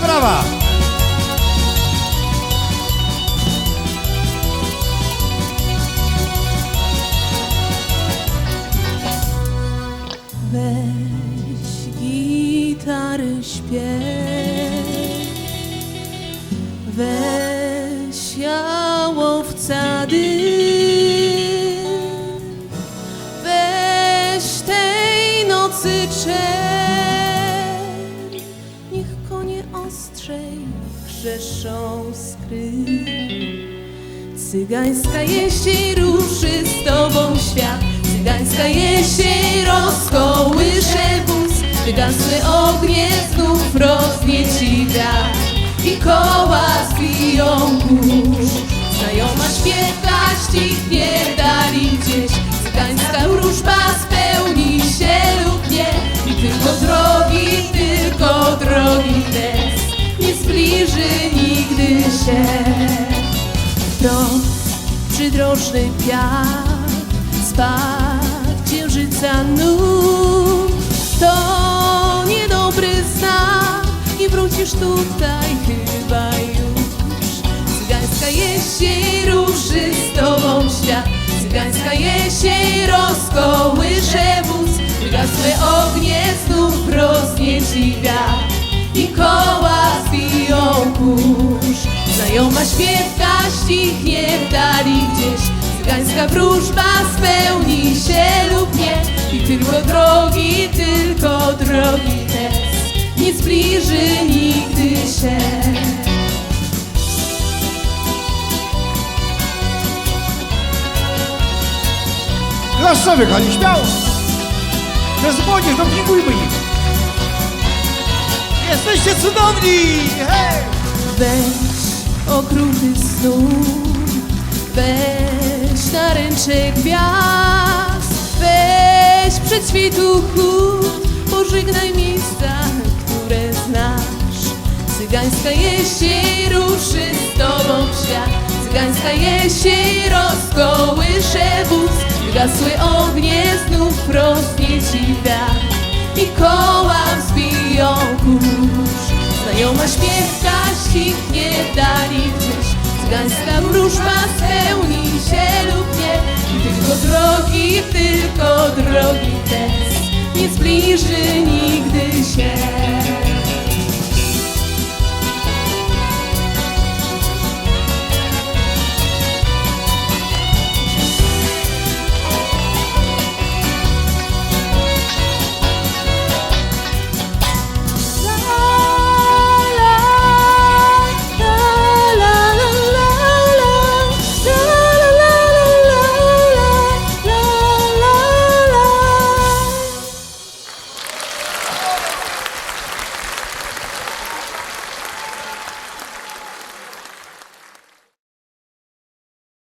Wielkie brawa! Weź gitary śpiew Weź jałowca dym konie ostrzej krzeszą skry. Cygańska jesień ruszy z tobą świat. Cygańska jesień rozkołysze wóz. Wygasły ognie znów roznieci wiatr I koła zbiją kurz. Znajoma śpiewa ścichnie się. Wprost przydrożny piach spad księżyca nóg. To niedobry znak i wrócisz tutaj chyba już. Cygańska jesień ruszy z tobą świat. Cygańska jesień rozkołysze wóz wygasłe ognie znów roznieci wiatr. I koła zbiją Znajoma śpiewka ścichnie w dali gdzieś Cygańska wróżba spełni się lub nie I tylko drogi, tylko drogi test Nie zbliży nigdy się Proszę wychodzi śmiało! Młodzież, dopingujmy ich! Jesteście cudowni! Hej! Weź okruchy snu. Weź na ręce gwiazd Weź przed świtu chód Pożegnaj miejsca, które znasz. Cygańska jesień ruszy z tobą w świat. Cygańska jesień rozkołysze wóz Wygasły ognie znów roznieci wiatr wróżba spełni się lub nie. Tylko drogi, tylko drogi test. Nie zbliży